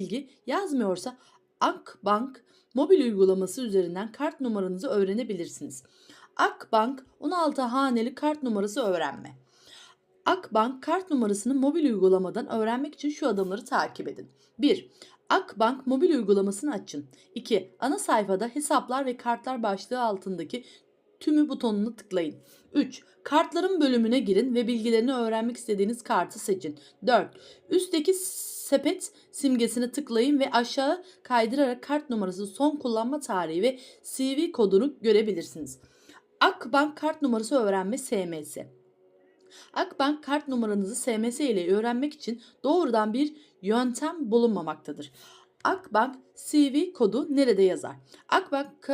bilgi yazmıyorsa Akbank mobil uygulaması üzerinden kart numaranızı öğrenebilirsiniz. Akbank 16 haneli kart numarası öğrenme. Akbank kart numarasını mobil uygulamadan öğrenmek için şu adımları takip edin. 1. Akbank mobil uygulamasını açın. 2. Ana sayfada hesaplar ve kartlar başlığı altındaki tümü butonunu tıklayın. 3. Kartların bölümüne girin ve bilgilerini öğrenmek istediğiniz kartı seçin. 4. Üstteki sepet simgesini tıklayın ve aşağı kaydırarak kart numarası, son kullanma tarihi ve CV kodunu görebilirsiniz. Akbank kart numarası öğrenme SMS. Akbank kart numaranızı SMS ile öğrenmek için doğrudan bir yöntem bulunmamaktadır. Akbank CV kodu nerede yazar? Akbank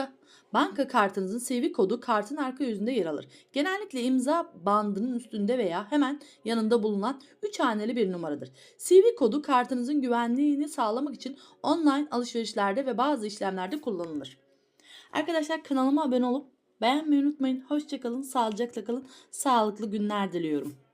banka kartınızın CV kodu kartın arka yüzünde yer alır. Genellikle imza bandının üstünde veya hemen yanında bulunan 3 haneli bir numaradır. CV kodu kartınızın güvenliğini sağlamak için online alışverişlerde ve bazı işlemlerde kullanılır. Arkadaşlar kanalıma abone olup beğenmeyi unutmayın. Hoşçakalın, sağlıcakla kalın, sağlıklı günler diliyorum.